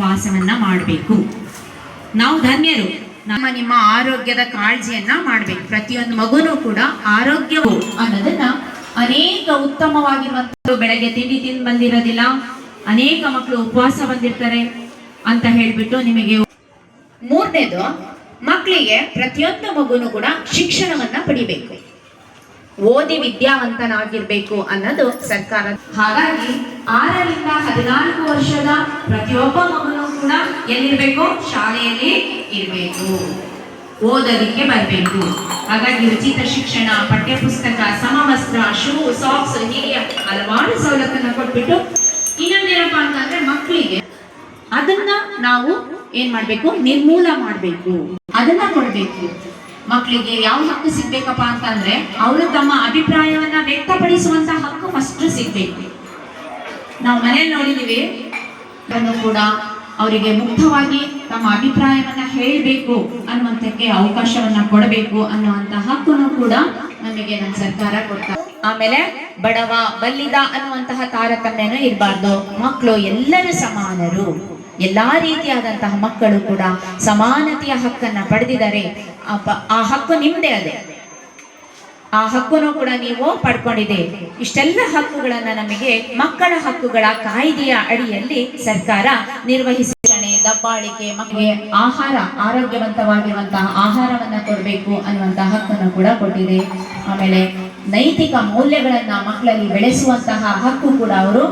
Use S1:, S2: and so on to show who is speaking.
S1: ವಾಸವನ್ನ ಮಾಡಬೇಕು. ನಾವು ಧನ್ಯರು. ನಮ್ಮ ನಿಮ್ಮ ಆರೋಗ್ಯದ ಕಾಳಜಿಯನ್ನ ಮಾಡಬೇಕು. ಪ್ರತಿಯೊಂದು ಮಗುನೂ ಕೂಡ ಆರೋಗ್ಯವು ಅನ್ನೋದನ್ನ ಅನೇಕ ಉತ್ತಮವಾಗಿರುವಂತ ಬೆಳಗ್ಗೆ ತಿಂಡಿ ತಿಂದು ಬಂದಿರೋದಿಲ್ಲ. ಅನೇಕ ಮಕ್ಕಳು ಉಪವಾಸ ಬಂದಿರ್ತಾರೆ ಅಂತ ಹೇಳ್ಬಿಟ್ಟು ನಿಮಗೆ ಮೂರನೇದು ಮಕ್ಕಳಿಗೆ ಪ್ರತಿಯೊಂದು ಮಗುನು ಕೂಡ ಶಿಕ್ಷಣವನ್ನ ಪಡಿಬೇಕು. ಓದಿ ವಿದ್ಯಾವಂತನಾಗಿರ್ಬೇಕು ಅನ್ನೋದು ಸರ್ಕಾರ. ಹಾಗಾಗಿ ಆರರಿಂದ ಹದಿನಾಲ್ಕು ವರ್ಷದ ಪ್ರತಿಯೊಬ್ಬ ಮಗನು ಕೂಡ ಎಲ್ಲಿರ್ಬೇಕು? ಶಾಲೆಯಲ್ಲಿ ಇರಬೇಕು. ಓದೋದಕ್ಕೆ ಬರಬೇಕು. ಹಾಗಾಗಿ ಉಚಿತ ಶಿಕ್ಷಣ, ಪಠ್ಯಪುಸ್ತಕ, ಸಮವಸ್ತ್ರ ಶೂ ಸಾಕ್ಸ್ ಹೀಗೆ ಹಲವಾರು ಸವಲತ್ತನ್ನು ಕೊಟ್ಬಿಟ್ಟು ಇನ್ನೊಂದೇನಪ್ಪ ಅಂತಂದ್ರೆ ಮಕ್ಕಳಿಗೆ ಅದನ್ನ ನಾವು ಏನ್ ಮಾಡ್ಬೇಕು? ನಿರ್ಮೂಲ ಮಾಡ್ಬೇಕು. ಅದನ್ನ ಕೊಡ್ಬೇಕು. ಮಕ್ಕಳಿಗೆ ಯಾವ ಹಕ್ಕು ಸಿಗ್ಬೇಕಪ್ಪ ಅಂತಂದ್ರೆ ಅವರು ತಮ್ಮ ಅಭಿಪ್ರಾಯವನ್ನ ವ್ಯಕ್ತಪಡಿಸುವಂತ ಹಕ್ಕು ಫಸ್ಟ್ ಸಿಗ್ಬೇಕು. ನಾವು ಮನೇಲಿ ನೋಡಿದೀವಿ ಕೂಡ ಅವರಿಗೆ ಮುಕ್ತವಾಗಿ ತಮ್ಮ ಅಭಿಪ್ರಾಯವನ್ನ ಹೇಳಬೇಕು ಅನ್ನುವಂಥಕ್ಕೆ ಅವಕಾಶವನ್ನ ಕೊಡಬೇಕು ಅನ್ನುವಂತ ಹಕ್ಕನ್ನು ಕೂಡ ನಮಗೆ ನಮ್ಮ ಸರ್ಕಾರ ಕೊಡ್ತಾರೆ ಆಮೇಲೆ ಬಡವ ಬಲ್ಲಿದ ಅನ್ನುವಂತಹ ತಾರತಮ್ಯನೂ ಇರಬಾರ್ದು. ಮಕ್ಕಳು ಎಲ್ಲರೂ ಸಮಾನರು. ಎಲ್ಲಾ ರೀತಿಯಾದಂತಹ ಮಕ್ಕಳು ಕೂಡ ಸಮಾನತೆಯ ಹಕ್ಕನ್ನ ಪಡೆದಿದ್ದಾರೆ. ಆ ಹಕ್ಕು ನಿಮ್ಮದೇ ಅದೇ. ಆ ಹಕ್ಕನ್ನು ಕೂಡ ನೀವು ಪಡ್ಕೊಂಡಿದೆ. ಇಷ್ಟೆಲ್ಲ ಹಕ್ಕುಗಳನ್ನ ನಮಗೆ ಮಕ್ಕಳ ಹಕ್ಕುಗಳ ಕಾಯ್ದೆಯ ಅಡಿಯಲ್ಲಿ ಸರ್ಕಾರ ನಿರ್ವಹಿಸಣೆ ದಬ್ಬಾಳಿಕೆ, ಮಕ್ಕಳಿಗೆ ಆಹಾರ, ಆರೋಗ್ಯವಂತವಾಗಿರುವಂತಹ ಆಹಾರವನ್ನ ಕೊಡಬೇಕು ಅನ್ನುವಂತಹ ಹಕ್ಕನ್ನು ಕೂಡ ಕೊಟ್ಟಿದೆ. ಆಮೇಲೆ ನೈತಿಕ ಮೌಲ್ಯಗಳನ್ನ ಮಕ್ಕಳಲ್ಲಿ ಬೆಳೆಸುವಂತಹ ಹಕ್ಕು ಕೂಡ ಅವರು